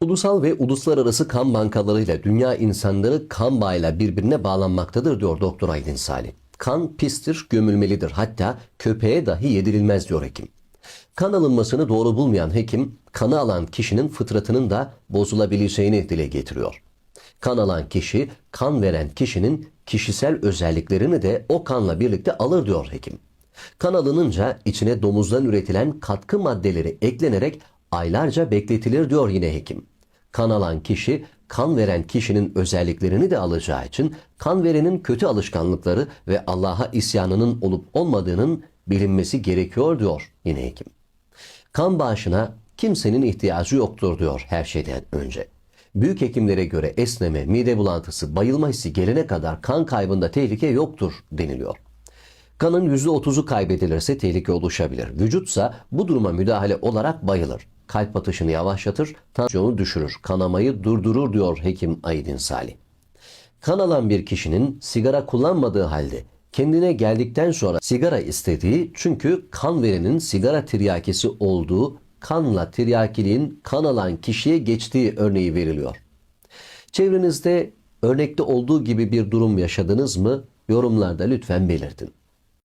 Ulusal ve uluslararası kan bankalarıyla dünya insanları kan bağıyla birbirine bağlanmaktadır diyor Doktor Aydın Salih. Kan pistir, gömülmelidir. Hatta köpeğe dahi yedirilmez diyor hekim. Kan alınmasını doğru bulmayan hekim, kanı alan kişinin fıtratının da bozulabileceğini dile getiriyor. Kan alan kişi, kan veren kişinin kişisel özelliklerini de o kanla birlikte alır diyor hekim. Kan alınınca içine domuzdan üretilen katkı maddeleri eklenerek aylarca bekletilir diyor yine hekim. Kan alan kişi kan veren kişinin özelliklerini de alacağı için kan verenin kötü alışkanlıkları ve Allah'a isyanının olup olmadığının bilinmesi gerekiyor diyor yine hekim. Kan bağışına kimsenin ihtiyacı yoktur diyor her şeyden önce. Büyük hekimlere göre esneme, mide bulantısı, bayılma hissi gelene kadar kan kaybında tehlike yoktur deniliyor. Kanın %30'u kaybedilirse tehlike oluşabilir. Vücutsa bu duruma müdahale olarak bayılır. Kalp atışını yavaşlatır, tansiyonu düşürür, kanamayı durdurur diyor hekim Aydın Salih. Kan alan bir kişinin sigara kullanmadığı halde kendine geldikten sonra sigara istediği çünkü kan verenin sigara tiryakisi olduğu kanla tiryakiliğin kan alan kişiye geçtiği örneği veriliyor. Çevrenizde örnekte olduğu gibi bir durum yaşadınız mı? Yorumlarda lütfen belirtin.